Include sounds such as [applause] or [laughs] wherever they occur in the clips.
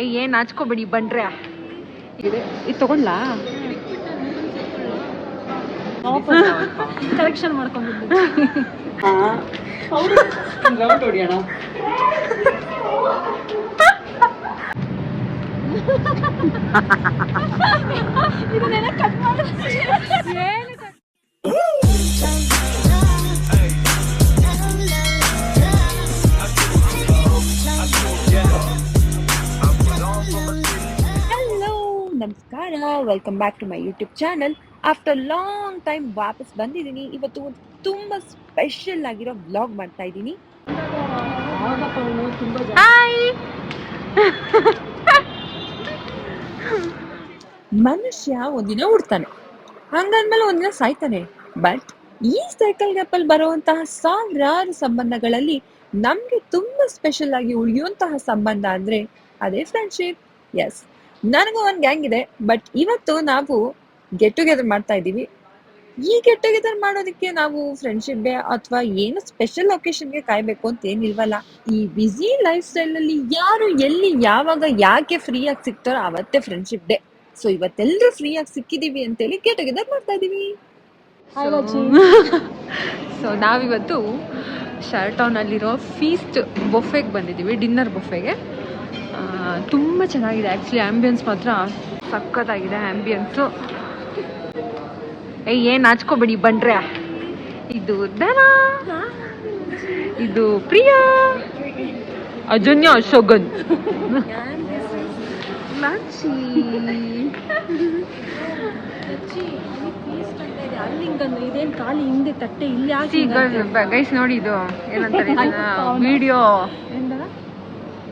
ಏಯ್ ಏನು ಹಚ್ಕೋಬೇಡಿ ಬಂಡ್ರೆ. ಇದೆ. ಇದು ತಗೊಂಡ್ಲಾ? ಕಲೆಕ್ಷನ್ ಮಾಡ್ಕೊಂಡು [laughs] ಇದನ್ನೆಲ್ಲ ಕಟ್ ಮಾಡಿ ನಮಸ್ಕಾರ welcome back to my YouTube channel after long time ವಾಪಸ್ ಬಂದಿದ್ದೀನಿ. ಇವತ್ತು ಒಂದು ತುಂಬ ಸ್ಪೆಷಲ್ ಆಗಿರೋ ವ್ಲಾಗ್ ಮಾಡ್ತಾ ಇದ್ದೀನಿ. ಮನುಷ್ಯ ಒಂದಿನ ಉಡ್ತಾನೆ ಹಂಗಂದ್ಮೇಲೆ ಒಂದಿನ ಸಾಯ್ತಾನೆ. ಬಟ್ ಈ ಸೈಕಲ್ ಗ್ಯಾಪಲ್ಲಿ ಬರುವಂತಹ ಸಾವಿರಾರು ಸಂಬಂಧಗಳಲ್ಲಿ ನಮ್ಗೆ ತುಂಬಾ ಸ್ಪೆಷಲ್ ಆಗಿ ಉಳಿಯುವಂತಹ ಸಂಬಂಧ ಅಂದ್ರೆ ಅದೇ ಫ್ರೆಂಡ್ಶಿಪ್ ಎಸ್ ನನಗೂ ಒಂದು ಗ್ಯಾಂಗ್ ಇದೆ ಬಟ್ ಇವತ್ತು ನಾವು ಗೆಟ್ ಟುಗೆದರ್ ಮಾಡ್ತಾ ಇದ್ದೀವಿ. ಈ ಗೆಟ್ ಟುಗೆದರ್ ಮಾಡೋದಕ್ಕೆ ನಾವು ಫ್ರೆಂಡ್ಶಿಪ್ ಡೇ ಅಥವಾ ಏನು ಸ್ಪೆಷಲ್ ಒಕೇಶನ್ಗೆ ಕಾಯ್ಬೇಕು ಅಂತ ಏನಿಲ್ವಲ್ಲ ಈ ಬ್ಯುಸಿ ಲೈಫ್ ಸ್ಟೈಲ್ ಅಲ್ಲಿ ಯಾರು ಎಲ್ಲಿ ಯಾವಾಗ ಯಾಕೆ ಫ್ರೀಯಾಗಿ ಆಗಿ ಸಿಗ್ತಾರೋ ಅವತ್ತೇ ಫ್ರೆಂಡ್ಶಿಪ್ ಡೇ ಸೊ ಇವತ್ತೆಲ್ಲರೂ ಫ್ರೀಯಾಗಿ ಆಗಿ ಸಿಕ್ಕಿದೀವಿ ಅಂತೇಳಿ ಗೆಟ್ ಟುಗೆದರ್ ಮಾಡ್ತಾ ಇದ್ದೀವಿ. ಸೊ [laughs] ನಾವಿವತ್ತು ಶರ್ಟೌನಲ್ಲಿರೋ ಫೀಸ್ಟ್ ಬೊಫೆಗೆ ಬಂದಿದ್ದೀವಿ ಡಿನ್ನರ್ ಬೊಫೆಗೆ ತುಂಬ ಚೆನ್ನಾಗಿದೆ. ಆ್ಯಕ್ಚುಲಿ ಆ್ಯಂಬಿಯನ್ಸ್ ಮಾತ್ರ ಸಕ್ಕತ್ತಾಗಿದೆ ಆ್ಯಂಬಿಯನ್ಸು ಏಯ್ ಏನು ಹಚ್ಕೋಬೇಡಿ ಬಂಡ್ರೆ ಇದು ದನ. ಇದು ಪ್ರಿಯಾ. ಅಜನ್ಯ ಅಶೋಗನ್ ಲಾಚಿ ಇದೇನು ಖಾಲಿ ಹಿಂದೆ ತಟ್ಟೆ ಇಲ್ಲಿ ಗೈಸ್ ನೋಡಿ ಇದು. ಏನಂತಾರೆ video [laughs]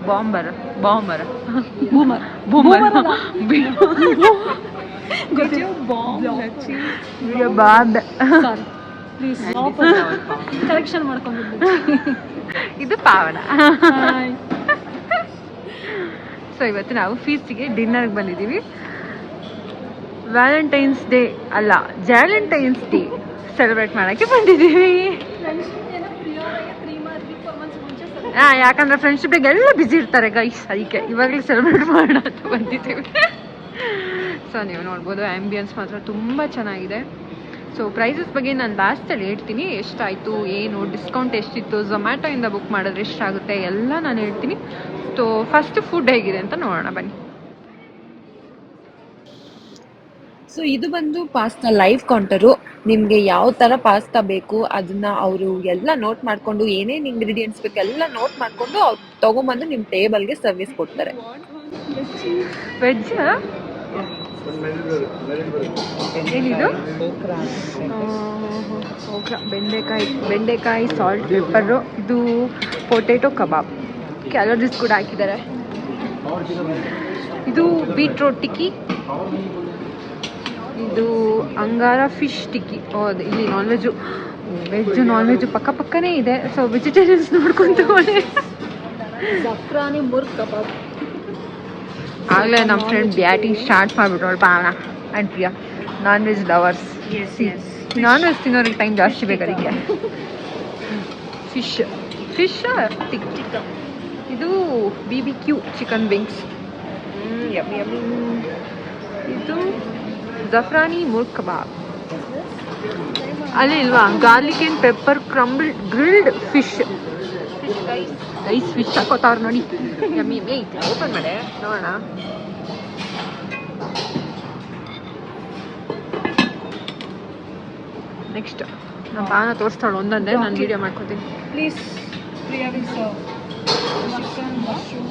bomber bomber boomer boomer bomb ಮಾಡ್ಕೊಂಡಿದ್ದು. ಇದು ಪಾವನ. ಹಾಯ್ ಸೊ ಇವತ್ತು ನಾವು ಫೀಸ್ಟಿಗೆ ಡಿನ್ನರ್ಗೆ ಬಂದಿದ್ದೀವಿ. ವ್ಯಾಲೆಂಟೈನ್ಸ್ ಡೇ ಅಲ್ಲ ಜಾಲೆಂಟೈನ್ಸ್ ಡೇ ಸೆಲೆಬ್ರೇಟ್ ಮಾಡೋಕ್ಕೆ ಬಂದಿದ್ದೀವಿ. ಯಾಕಂದ್ರೆ ಫ್ರೆಂಡ್ಶಿಪ್ ಎಲ್ಲ ಬಿಸಿ ಇರ್ತಾರೆ ಗೈಸ್ ಅದಕ್ಕೆ ಇವಾಗಲೇ ಸೆಲೆಬ್ರೇಟ್ ಮಾಡೋಣ ಅಂತ ಬಂದಿದ್ದೀವಿ. ಸೊ ನೀವು ನೋಡ್ಬೋದು ಆ್ಯಂಬಿಯನ್ಸ್ ಮಾತ್ರ ತುಂಬ ಚೆನ್ನಾಗಿದೆ. ಸೊ ಪ್ರೈಸಸ್ ಬಗ್ಗೆ ನಾನು ಲಾಸ್ಟಲ್ಲಿ ಹೇಳ್ತೀನಿ, ಎಷ್ಟಾಯಿತು, ಏನು ಡಿಸ್ಕೌಂಟ್ ಎಷ್ಟಿತ್ತು ಝೊಮ್ಯಾಟೊಯಿಂದ ಬುಕ್ ಮಾಡಿದ್ರೆ ಎಷ್ಟಾಗುತ್ತೆ, ಎಲ್ಲ ನಾನು ಹೇಳ್ತೀನಿ. ಸೊ ಫಸ್ಟ್ ಫುಡ್ ಹೇಗಿದೆ ಅಂತ ನೋಡೋಣ, ಬನ್ನಿ. ಸೊ ಇದು ಬಂದು ಪಾಸ್ತಾ ಲೈವ್ ಕೌಂಟರು ನಿಮಗೆ ಯಾವ ತರ ಪಾಸ್ತಾ ಬೇಕು ಅದನ್ನ ಅವರು ಎಲ್ಲ ನೋಟ್ ಮಾಡ್ಕೊಂಡು ಏನೇನು ಇಂಗ್ರೀಡಿಯೆಂಟ್ಸ್ ಬೇಕು ಎಲ್ಲ ನೋಟ್ ಮಾಡ್ಕೊಂಡು ಅವ್ರು ತಗೊಂಬಂದು ನಿಮ್ಮ ಟೇಬಲ್ಗೆ ಸರ್ವಿಸ್ ಕೊಡ್ತಾರೆ. ವೆಜ್ ಏನಿದು? ಬೆಂಡೆಕಾಯಿ ಬೆಂಡೆಕಾಯಿ ಸಾಲ್ಟ್ ಪೆಪ್ಪರು ಇದು ಪೊಟೇಟೊ ಕಬಾಬ್ ಕ್ಯಾಲೋರೀಸ್ ಕೂಡ ಹಾಕಿದ್ದಾರೆ. ಇದು ಬೀಟ್ರೋಟ್ ಟಿಕ್ಕಿ. ಇದು ಅಂಗಾರ ಫಿಶ್ ಟಿಕ್ಕಿ ಇಲ್ಲಿ non veg veg non veg ಪಕ್ಕ ಪಕ್ಕನೇ ಇದೆ. ಸೊ ವೆಜಿಟೇರಿಯನ್ಸ್ ನೋಡ್ಕೊಂಡು ತಗೊಳ್ಳಿ ಜಫ್ರಾನಿ ಮುರ್ಕ್ ಕಬಾಬ್. ಆಗಲೇ ನಮ್ಮ ಫ್ರೆಂಡ್ ಬ್ಯಾಟಿಂಗ್ ಸ್ಟಾರ್ಟ್ ಮಾಡಿಬಿಟ್ರು. Pavana and Priya non veg lovers non veg ತಿನ್ನೋರಿಗೆ time ಜಾಸ್ತಿ ಬೇಕು ಅದಕ್ಕೆ. ಫಿಶ್ ಫಿಶ್ ಟಿಕ್ ಇದು B B Q chicken wings ಇದು ಜಫ್ರಾನಿ ಮುರ್ಕ್ ಕಬಾಬ್ ಅಲ್ಲಿ ಇಲ್ವಾ garlic and pepper crumbled grilled fish ice fish ಹಾಕೋತಾವ್ರು ನೋಡಿ. ಯಮ್ಮಿ ಓಪನ್ ಮಾಡೆ. ನೋಡೋಣ. ನೆಕ್ಸ್ಟ್ ನಮ್ಮ ಬಾನ ತೋರಿಸ್ತಾಳು ಒಂದೊಂದೇ. ನಾನು ವೀಡಿಯೋ ಮಾಡ್ಕೋತೀನಿ. Please Priya serve chicken mushroom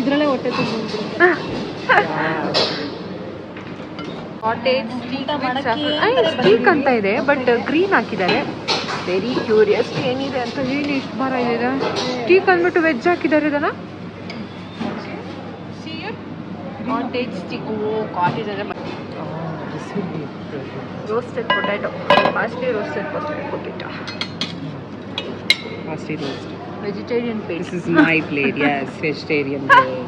ಇದರಲ್ಲೇ ಹೊಟ್ಟೆ ಸ್ಟೀಕ್ ಅಂತ ಇದೆ ಬಟ್ ಗ್ರೀನ್ ಹಾಕಿದ್ದಾರೆ. ವೆರಿ ಕ್ಯೂರಿಯಸ್ ಏನಿದೆ ಅಂತ ಹೇಳಿ ಇಷ್ಟು ಭಾರ ಇದೆ ಟೀಕ್ ಅಂದ್ಬಿಟ್ಟು ವೆಜ್ ಹಾಕಿದ್ದಾರೆ ಇದನ್ನ? ಕಾಟೇಜ್ ಸ್ಟಿಕ್ ಓ ಕಾಟೇಜ್ ಅಂದರೆ roasted potato fastly roasted potato fastly roast. Vegetarian [laughs] This paste is my plate, yes, [laughs] vegetarian plate.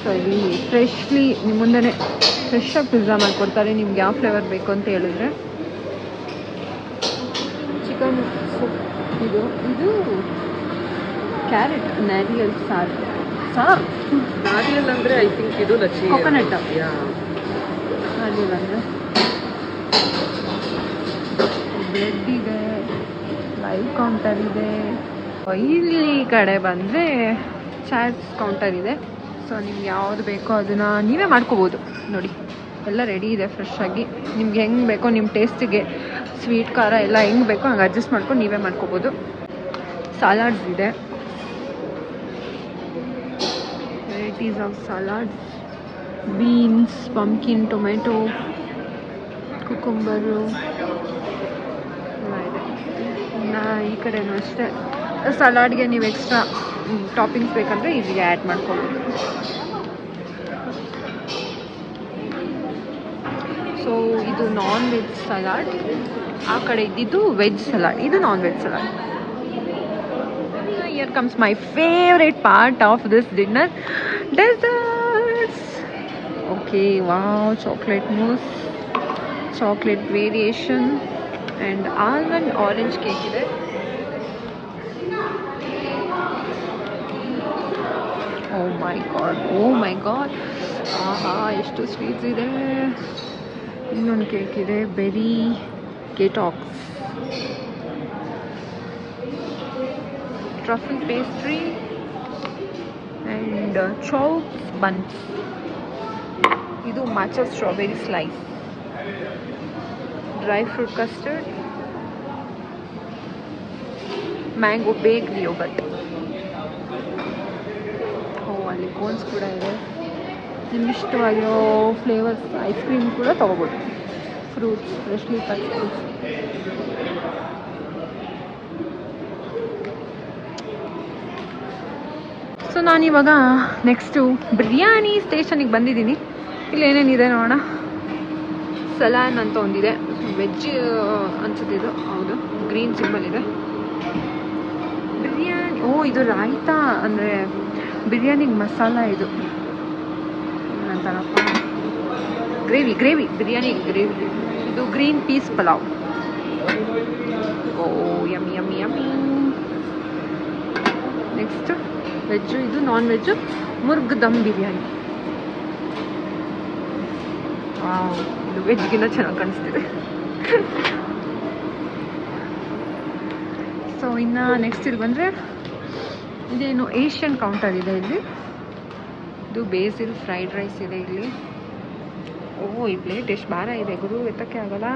So ಇಲ್ಲಿ ಫ್ರೆಶ್ಲಿ ನಿಮ್ಮ ಮುಂದೆನೇ ಫ್ರೆಶ್ ಆಗಿ ಪಿಜ್ಜಾ ಮಾಡಿಕೊಡ್ತಾರೆ ನಿಮ್ಗೆ ಯಾವ ಫ್ಲೇವರ್ ಬೇಕು ಅಂತ ಹೇಳಿದ್ರೆ ಚಿಕನ್ ಸೂಪ್ ಇದು ಇದು ಕ್ಯಾರೆಟ್ ನಾರಿಯಲ್ ಸಾರು ಸಾರು Nadial ಅಂದ್ರೆ ಐ ಥಿಂಕ್ ಇದು ಲಚ್ಚಿ. Coconut. Yeah. ನಾರಿಯಲ್ ಅಂದರೆ ಬ್ರೆಡ್ ಇದೆ ಲೈವ್ ಕೌಂಟರ್ ಇದೆ ಇಲ್ಲಿ ಕಡೆ ಬಂದರೆ ಚಾಟ್ಸ್ ಕೌಂಟರ್ ಇದೆ. ಸೊ ನಿಮ್ಗೆ ಯಾವ್ದು ಬೇಕೋ ಅದನ್ನು ನೀವೇ ಮಾಡ್ಕೋಬೋದು. ನೋಡಿ, ಎಲ್ಲ ರೆಡಿ ಇದೆ ಫ್ರೆಶ್ ಆಗಿ. ನಿಮ್ಗೆ ಹೆಂಗೆ ಬೇಕೋ ನಿಮ್ಮ ಟೇಸ್ಟಿಗೆ ಸ್ವೀಟ್ ಖಾರ ಎಲ್ಲ ಹೆಂಗೆ ಬೇಕೋ ಹಂಗೆ ಅಡ್ಜಸ್ಟ್ ಮಾಡ್ಕೊಂಡು ನೀವೇ ಮಾಡ್ಕೋಬೋದು. ಸಲಾಡ್ಸ್ ಇದೆ. Varieties of salads beans pumpkin tomato cucumber ಎಲ್ಲ ಇದೆ. ಇನ್ನು ಈ ಕಡೆನೂ ಅಷ್ಟೇ. ಸಲಾಡ್ಗೆ ನೀವು ಎಕ್ಸ್ಟ್ರಾ ಟಾಪಿಂಗ್ಸ್ ಬೇಕಂದರೆ ಇಲ್ಲಿಗೆ ಆ್ಯಡ್ ಮಾಡ್ಕೊಬೋದು. ಸೊ ಇದು ನಾನ್ ವೆಜ್ ಸಲಾಡ್. ಆ ಕಡೆ ಇದ್ದಿದ್ದು ವೆಜ್ ಸಲಾಡ್. ಇದು non veg salad. Here comes my favorite part of this dinner desserts okay wow chocolate mousse chocolate variation and almond orange cake ಇದೆ. My god O my god ಆಹಾ ಎಷ್ಟು sweets ಇದೆ ಇನ್ನೊಂದು cake ಇದೆ berry ಕೇಟಾಕ್ಸ್ truffle pastry and uh, chow buns ಇದು matcha strawberry slice dry fruit custard mango baked yogurt cones ಕೂಡ ಇದೆ. ನಿಮ್ಗೆ ಇಷ್ಟವಾಗಿರೋ ಫ್ಲೇವರ್ಸ್, ಐಸ್ ಕ್ರೀಮ್ ಕೂಡ ತೊಗೋಬೋದು. Fruits freshly cut fruits so ನಾನಿವಾಗ ನೆಕ್ಸ್ಟು ಬಿರಿಯಾನಿ ಸ್ಟೇಷನಿಗೆ ಬಂದಿದ್ದೀನಿ. ಇಲ್ಲಿ ಏನೇನಿದೆ ನೋಡೋಣ. ಸಲಾನ್ ಅಂತ ಒಂದಿದೆ. ವೆಜ್ ಅನ್ಸುತ್ತೆ ಇದು. ಹೌದು. ಗ್ರೀನ್ ಸಿಂಬಲ್ ಇದೆ. ಬಿರಿಯಾನಿ, ಓ, ಇದು ರಾಯ್ತಾ ಅಂದರೆ ಬಿರಿಯಾನಿಗೆ ಮಸಾಲ ಇದು. ಏನಂತಾರಪ್ಪ? Gravy gravy, biryani, gravy. ಇದು green peas pulao. Oh, yummy yummy yummy. Next veg ಇದು ನಾನ್ ವೆಜ್ಜು ಮುರ್ಗ್ ದಮ್ ಬಿರಿಯಾನಿ ಇದು ವೆಜ್ಗಿನ್ನ ಚೆನ್ನಾಗಿ ಕಾಣಿಸ್ತಿದೆ. ಸೊ ಇನ್ನು ನೆಕ್ಸ್ಟ್ ಇಲ್ಲಿ ಬಂದರೆ ಇದೇನು ಏಷ್ಯನ್ ಕೌಂಟರ್ ಇದೆ ಇಲ್ಲಿ. ಇದು ಬೇಸಿಲ್ ಫ್ರೈಡ್ ರೈಸ್ ಇದೆ ಇಲ್ಲಿ. ಓ, ಈ ಪ್ಲೇಟ್ ಎಷ್ಟು ಭಾರ ಇದೆ ಗುರು, ಎತ್ತಕ್ಕೆ ಆಗಲ್ಲ?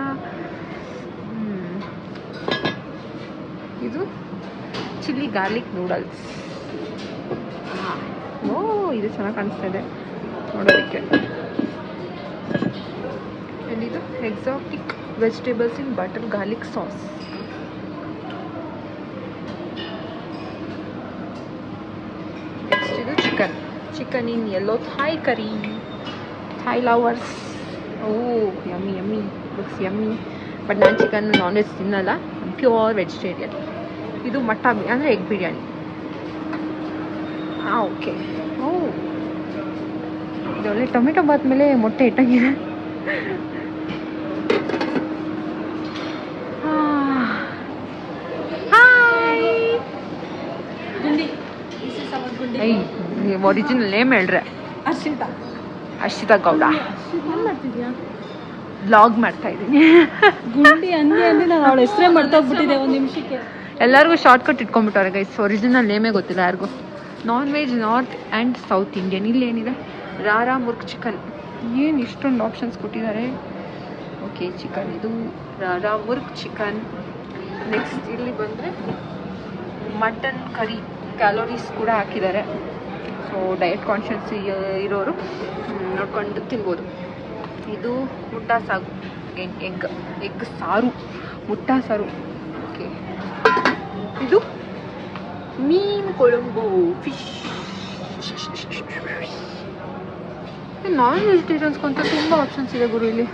ಇದು ಚಿಲ್ಲಿ ಗಾರ್ಲಿಕ್ ನೂಡಲ್ಸ್ ಓ, ಇದು ಚೆನ್ನಾಗಿ ಕಾಣಿಸ್ತಾ ಇದೆ. ನೋಡೋದಕ್ಕೆ. ಇದು exotic vegetables in butter garlic sauce next ಇದು chicken in yellow Thai curry Thai lovers oh yummy yummy looks yummy but chicken non veg ತಿನ್ನಲ್ಲ. ಪ್ಯೂರ್ ವೆಜಿಟೇರಿಯನ್ ಇದು ಮಟ್ಟ ಅಂದರೆ ಎಗ್ ಬಿರಿಯಾನಿ ಹಾಂ ಓಕೆ ಓ. ಇದೊಳ್ಳೆ ಟೊಮೆಟೊ ಬಾತ್ ಮೇಲೆ ಮೊಟ್ಟೆ ಇಟ್ಟಂಗಿದೆ hi Gundi This Gundi original name ಹೇಳ್ರೆ. Arshita Arshita Gowda. Blog ಮಾಡ್ತಾ ಇದ್ದೀನಿ ಗುಂಡಿ ಅಂದಿ ಅಂದಿ ನಾನು ಅವಳ ಹೆಸರೇ ಮರ್ತೋಗ್ಬಿಟ್ಟಿದೆ ಒಂದು ನಿಮಿಷಕ್ಕೆ. ಎಲ್ಲರಿಗೂ ಶಾರ್ಟ್ ಕಟ್ ಇಟ್ಕೊಂಡ್ಬಿಟ್ಟವ್ರೆ ಗೈಸ್ ಒರಿಜಿನಲ್ ನೇಮೇ ಗೊತ್ತಿಲ್ಲ ಯಾರಿಗೂ. Non veg north and south Indian ಇಲ್ಲಿ ಏನಿದೆ? ರಾರಾ ಮುರ್ಗ್ ಚಿಕನ್ ಏನು ಇಷ್ಟೊಂದು ಆಪ್ಷನ್ಸ್ ಕೊಟ್ಟಿದ್ದಾರೆ. ಓಕೆ ಚಿಕನ್ ಇದು. ರಾರಾ ಮುರ್ಗ್ ಚಿಕನ್ ನೆಕ್ಸ್ಟ್ ಇಲ್ಲಿ ಬಂದರೆ ಮಟನ್ ಕರಿ ಕ್ಯಾಲೋರೀಸ್ ಕೂಡ ಹಾಕಿದ್ದಾರೆ. ಸೊ ಡಯಟ್ ಕಾನ್ಷಿಯಸ್ ಇರೋರು ನೋಡ್ಕೊಂಡು ತಿನ್ಬೋದು. ಇದು ಮುಟ್ಟ ಸಾಗು, ಎಗ್ ಎಗ್ ಸಾರು, ಮುಟ್ಟ ಸಾರು. ಓಕೆ ಇದು ಮೀನು ಕೊಳಂಬು ಫಿಶ್ ನಾನ್ ವೆಜಿಟೇರಿಯನ್ಸ್ಗಂತೂ ತುಂಬ ಆಪ್ಷನ್ಸ್ ಇದೆ ಗುರು ಇಲ್ಲಿ.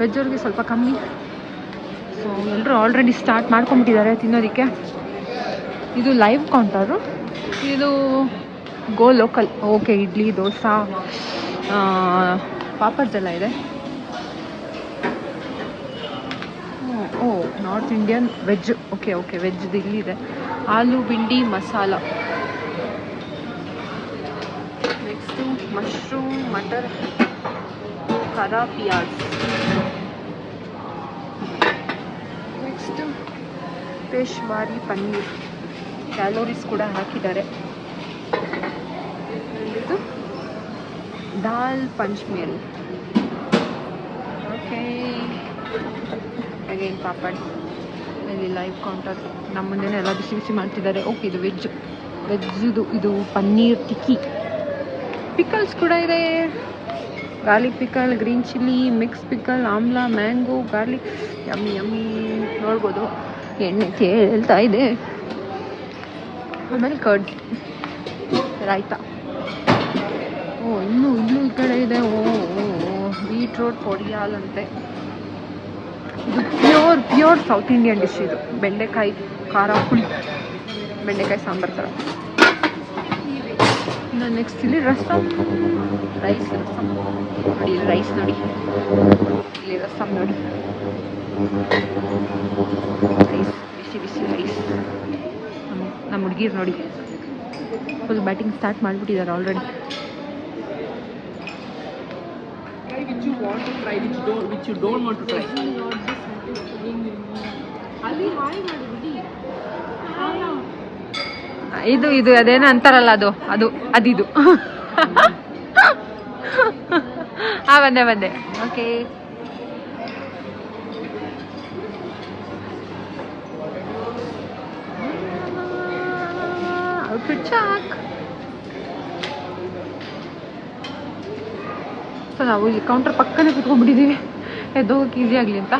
ವೆಜ್ ಅವ್ರಿಗೆ ಸ್ವಲ್ಪ ಕಮ್ಮಿ. ಸೊ ಎಲ್ಲರೂ ಆಲ್ರೆಡಿ ಸ್ಟಾರ್ಟ್ ಮಾಡ್ಕೊಂಬಿಟ್ಟಿದ್ದಾರೆ ತಿನ್ನೋದಕ್ಕೆ. ಇದು ಲೈವ್ ಕೌಂಟರು ಇದು go local okay idli, dosa papads ಎಲ್ಲ ಇದೆ. ಓ north Indian veg okay okay ವೆಜ್ದು ಇಲ್ಲಿದೆ ಆಲೂ ಬಿಂಡಿ ಮಸಾಲ. ನೆಕ್ಸ್ಟು ಮಶ್ರೂಮ್ ಮಟರ್ ಕರಾ ಪಿಯಾಜ್. ನೆಕ್ಸ್ಟು ಪೇಶ್ವಾರಿ ಪನ್ನೀರ್ ಕ್ಯಾಲೋರೀಸ್ ಕೂಡ ಹಾಕಿದ್ದಾರೆ. ದಾಲ್ ಪಂಚ್ಮೇಲ್ ಓಕೆ ಅಗೇನ್ ಪಾಪಡ್ ಇಲ್ಲಿ ಲೈವ್ ಕೌಂಟರ್ ನಮ್ಮ ಮುಂದೆನೇ ಎಲ್ಲ ಬಿಸಿ ಬಿಸಿ ಮಾಡ್ತಿದ್ದಾರೆ. ಓಕೆ ಇದು ವೆಜ್ ವೆಜ್ದು ಇದು ಪನ್ನೀರ್ ಟಿಕ್ಕಿ. ಪಿಕಲ್ಸ್ ಕೂಡ ಇದೆ. Garlic pickle green chilli mix pickle amla mango garlic yummy yummy ನೋಡ್ಬೋದು. ಎಣ್ಣೆ ಹೇಳ್ತಾ ಇದೆ. ಆಮೇಲೆ ಕರ್ಡ್ ರಾಯ್ತಾ. ಓ ಇನ್ನೂ ಇನ್ನೂ ಈ ಕಡೆ ಇದೆ. ಓ ಬೀಟ್ರೋಟ್ ಪೊಡಿಯಾಲ್ ಅಂತೆ. ಇದು pure pure south Indian dish ಇದು. ಬೆಂಡೆಕಾಯಿ ಖಾರ ಪುಳಿ ಬೆಂಡೆಕಾಯಿ ಸಾಂಬಾರು ಥರ ಇನ್ನು ನೆಕ್ಸ್ಟ್ ಇಲ್ಲಿ ರಸಮ್ ರೈಸ್. ರಸಮ್ ನೋಡಿ ಇಲ್ಲಿ ರೈಸ್ ನೋಡಿ. ಇಲ್ಲಿ ರಸಮ್ ನೋಡಿ. ರೈಸ್ ಬಿಸಿ ಬಿಸಿ ರೈಸ್ ನಮ್ಮ ಹುಡುಗಿರು ನೋಡಿ. ಫುಲ್ ಬ್ಯಾಟಿಂಗ್ ಸ್ಟಾರ್ಟ್ ಮಾಡಿಬಿಟ್ಟಿದ್ದಾರೆ already which you want to try, which you don't, which you don't want to try. ಅಲ್ಲಿ ಹಾಯ್ ಮಾಡಿಬಿಡಿ ಇದು ಇದು ಅದೇನೋ ಅಂತಾರಲ್ಲ ಅದು ಅದು ಅದಿದು. [laughs] ಹಾ ಬಂದೆ ಬಂದೆ. ಓಕೆ ಚಾಕ್ ಸೊ ನಾವು ಇಲ್ಲಿ ಕೌಂಟರ್ ಪಕ್ಕನೇ ಕುತ್ಕೊಂಡ್ಬಿಟ್ಟಿದ್ದೀವಿ ಎದ್ದು ಹೋಗಕ್ಕೆ ಈಸಿ ಆಗಲಿ ಅಂತ.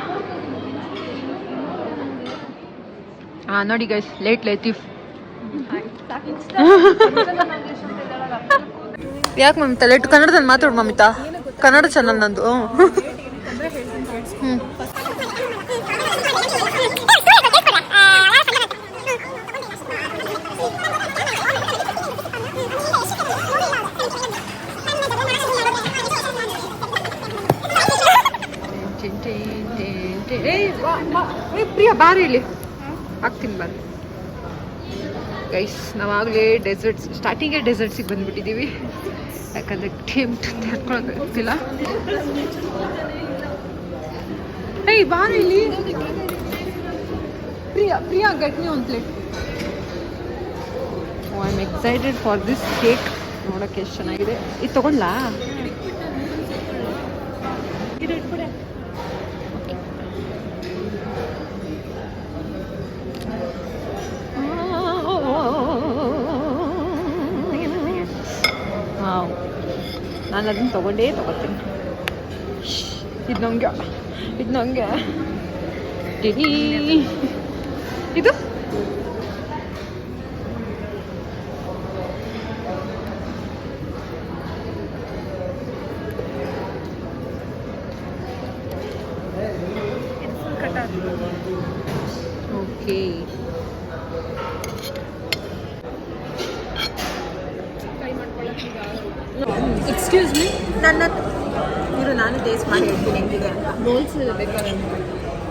ಹಾಂ ನೋಡಿ ಗೈಸ್ ಲೇಟ್ ಲೇಟಿಫ್ ಯಾಕೆ ಮಮಿತಾ? ಲೇಟ್ ಕನ್ನಡದಲ್ಲಿ ಮಾತಾಡು ಮಮಿತಾ. ಕನ್ನಡ ಚಾನಲ್ ನಂದು. ಪ್ರಿಯಾ, ಬಾರಿ ಇಲ್ಲಿ ಹಾಕ್ತೀನಿ ಬಾರಿ. ಗೈಸ್, ನಾವಾಗಲೇ ಡೆಸರ್ಟ್ಸ್ ಸ್ಟಾರ್ಟಿಂಗೇ ಡೆಸರ್ಟ್ಸಿಗೆ ಬಂದ್ಬಿಟ್ಟಿದ್ದೀವಿ ಯಾಕಂದರೆ ಟೇಮ್ ತಡ್ಕೊಳಕ್ಕೆ ಆಗ್ತಿಲ್ಲ ಏಯ್, ಬಾರಿ ಇಲ್ಲಿ ಪ್ರಿಯಾ ಪ್ರಿಯಾ ಗೆಟ್ ಮೀ ಒಂದು plate I am excited for this cake ನೋಡೋಕೆ ಎಷ್ಟು ಚೆನ್ನಾಗಿದೆ. ಇದು ತೊಗೊಳ್ಲಾ ನಾನು ಅದನ್ನ ತಗೊಂಡೇ ತಗೋತೀನಿ ಇದು ನಂಗೆ ಇದು ನಂಗೆ ಡಿಡಿ. ಇದು ಓಕೆ ಎಕ್ಸ್ಕ್ಯೂಸ್ ಮೀ ನನ್ನ ಇರು ನಾನು ಟೇಸ್ಟ್ ಮಾಡಿ ಹೇಳ್ತೀನಿ ಹೆಂಗಿದೆ ಅಂತ ರೋಲ್ಸ್ ಬೇಕಾದ್ರೆ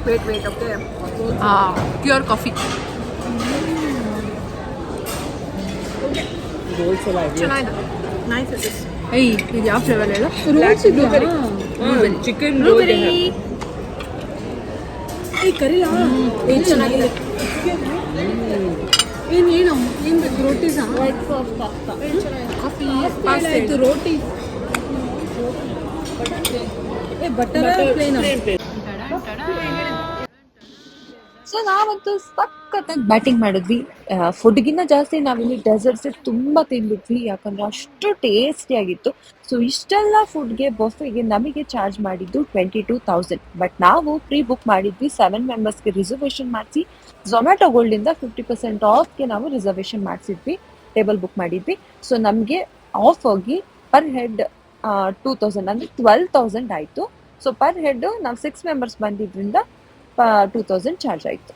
wait wait okay pure coffee Rolls ಎಲ್ಲ ಇದೆಯಾ? ಚೆನ್ನಾಗಿದೆ. ನೈಸ್ ಇಸ್ ಐ ಇದು ಯಾವ ಫ್ಲೇವರ್ ಹೇಳು? Black blueberry. ಹ್ಮ್, chicken roll ಇದೆ. ಏ ಕರಿಲಾ? ಏ ಚೆನ್ನಾಗಿದೆ. ಏನು ಬೇಕು ರೋಟೀಸಾ? ಕಾಫಿ ಆಯ್ತು ರೋಟಿ. ಬಟರ್ ಪ್ಲೇನ್ ಸೊ ನಾವಂತೂ ಸಖತ್ತಾಗಿ ಬ್ಯಾಟಿಂಗ್ ಮಾಡಿದ್ವಿ. ಫುಡ್ಗಿನ್ನ ಜಾಸ್ತಿ ನಾವಿಲ್ಲಿ ಡೆಸರ್ಟ್ಸ್ ತುಂಬಾ ತಿಂದ್ಬಿಟ್ವಿ ಯಾಕಂದ್ರೆ ಅಷ್ಟು ಟೇಸ್ಟಿ ಆಗಿತ್ತು. ಸೊ ಇಷ್ಟೆಲ್ಲ ಫುಡ್ಗೆ ಬಫೆಗೆ ನಮಗೆ ಚಾರ್ಜ್ ಮಾಡಿದ್ದು ಟ್ವೆಂಟಿ ಟೂ ತೌಸಂಡ್ ಬಟ್ ನಾವು ಪ್ರೀ ಬುಕ್ ಮಾಡಿದ್ವಿ. ಸೆವೆನ್ ಮೆಂಬರ್ಸ್ಗೆ ರಿಸರ್ವೇಶನ್ ಮಾಡಿಸಿ ಝೊಮ್ಯಾಟೊ ಗೋಲ್ಡಿಂದ ಫಿಫ್ಟಿ ಪರ್ಸೆಂಟ್ ಆಫ್ಗೆ ನಾವು ರಿಸರ್ವೇಶನ್ ಮಾಡಿಸಿದ್ವಿ. ಟೇಬಲ್ ಬುಕ್ ಮಾಡಿದ್ವಿ. ಸೊ ನಮಗೆ ಆಫ್ ಹೋಗಿ ಪರ್ ಹೆಡ್ ಟೂ ತೌಸಂಡ್ ಅಂದರೆ ಟ್ವೆಲ್ ತೌಸಂಡ್ ಆಯಿತು. ಸೊ ಪರ್ ಹೆಡ್ ನಾವು ಸಿಕ್ಸ್ ಮೆಂಬರ್ಸ್ ಬಂದಿದ್ರಿಂದ ಟೂ ತೌಸಂಡ್ ಚಾರ್ಜ್ ಆಯಿತು.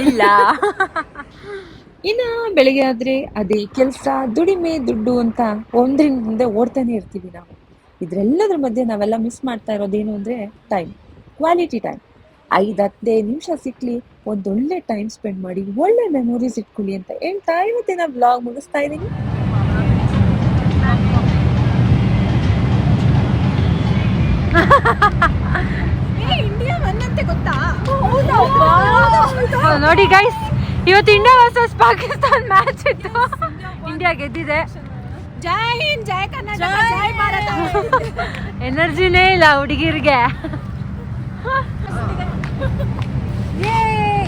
ಇಲ್ಲ. ಇನ್ನು ಬೆಳಿಗ್ಗೆ ಆದ್ರೆ ಅದೇ ಕೆಲಸ ದುಡಿಮೆ ದುಡ್ಡು ಅಂತ ಒಂದ್ರಿಂದ ಮುಂದೆ ಓಡ್ತಾನೆ ಇರ್ತೀವಿ ನಾವು. ಇದ್ರೆಲ್ಲದ್ರ ಮಧ್ಯೆ ನಾವೆಲ್ಲ ಮಿಸ್ ಮಾಡ್ತಾ ಇರೋದೇನು ಅಂದ್ರೆ ಟೈಮ್ ಕ್ವಾಲಿಟಿ ಟೈಮ್ ಐದು ಹತ್ತೇ ನಿಮಿಷ ಸಿಕ್ಕಲಿ ಒಂದೊಳ್ಳೆ ಟೈಮ್ ಸ್ಪೆಂಡ್ ಮಾಡಿ ಒಳ್ಳೆ ಮೆಮೊರೀಸ್ ಇಟ್ಕೊಳ್ಳಿ ಅಂತ ಹೇಳ್ತಾ ಇವತ್ತಿನ ಬ್ಲಾಗ್ ಮುಗಿಸ್ತಾ ಇದ್ದೀನಿ. ನೋಡಿ ಗೈಸ್ ಇವತ್ತು ಇಂಡಿಯಾ ವರ್ಸಸ್ ಪಾಕಿಸ್ತಾನ್ ಮ್ಯಾಚ್ ಇತ್ತು. ಇಂಡಿಯಾ ಗೆದ್ದಿದೆ. ಜೈ ಹಿಂದ್ ಜೈ ಕರ್ನಾಟಕ ಜೈ ಭಾರತ. [laughs] ಎನರ್ಜಿನೇ ಇಲ್ಲ ಹುಡುಗಿರಿಗೆ. ಏ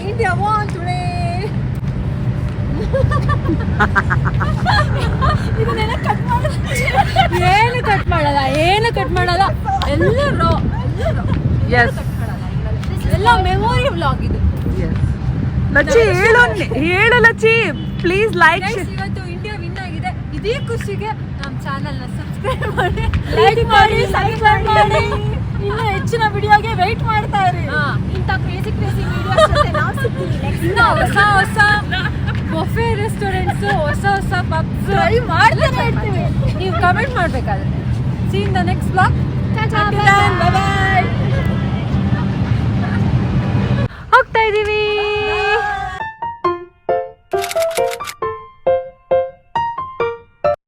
ಇಂಡಿಯಾ ವಾನ್ ಟುಡೇ ಇದನ್ನೆಲ್ಲ ಕಟ್ ಮಾಡಲ್ಲ ಏನು ಕಟ್ ಮಾಡಲ್ಲ ಏನು ಕಟ್ ಮಾಡಲ್ಲ. ಎಲ್ಲರೂ ಎಸ್ ಎಲ್ಲ ಮೆಮೊರಿ ಬ್ಲಾಗ್ ಇದು. ಲಚ್ಚಿ ಹೇಳು ಹೇಳು ಲಚ್ಚಿ. ಪ್ಲೀಸ್ ಲೈಕ್ ಇವತ್ತು ಅದೇ ಖುಷಿಗೆ ನಮ್ಮ ಚಾನಲ್ನ ಸಬ್ಸ್ಕ್ರೈಬ್ ಮಾಡಿ ಲೈಕ್ ಮಾಡಿ ಸಬ್ಸ್ಕ್ರೈಬ್ ಮಾಡಿ. ಇನ್ನು ಹೆಚ್ಚಿನ ವಿಡಿಯೋಗೆ ವೆಯ್ಟ್ ಮಾಡ್ತಾ ಇರಿ ಇಂಥ ಕ್ರೇಜಿ ಕ್ರೇಜಿ ವಿಡಿಯೋಸ್ ನಾವು ಸಿಗ್ತೀವಿ ಹೊಸ ಹೊಸ ಬೊಫೆ ರೆಸ್ಟೋರೆಂಟ್ಸ್ ಹೊಸ ಹೊಸ ಪಬ್ಸ್ ಟ್ರೈ ಮಾಡ್ತಾನೆ ಇರ್ತೀವಿ. ನೀವು ಕಮೆಂಟ್ ಮಾಡಬೇಕಾದ್ರೆ. See in the next blog bye ಹೋಗ್ತಾ ಇದ್ದೀವಿ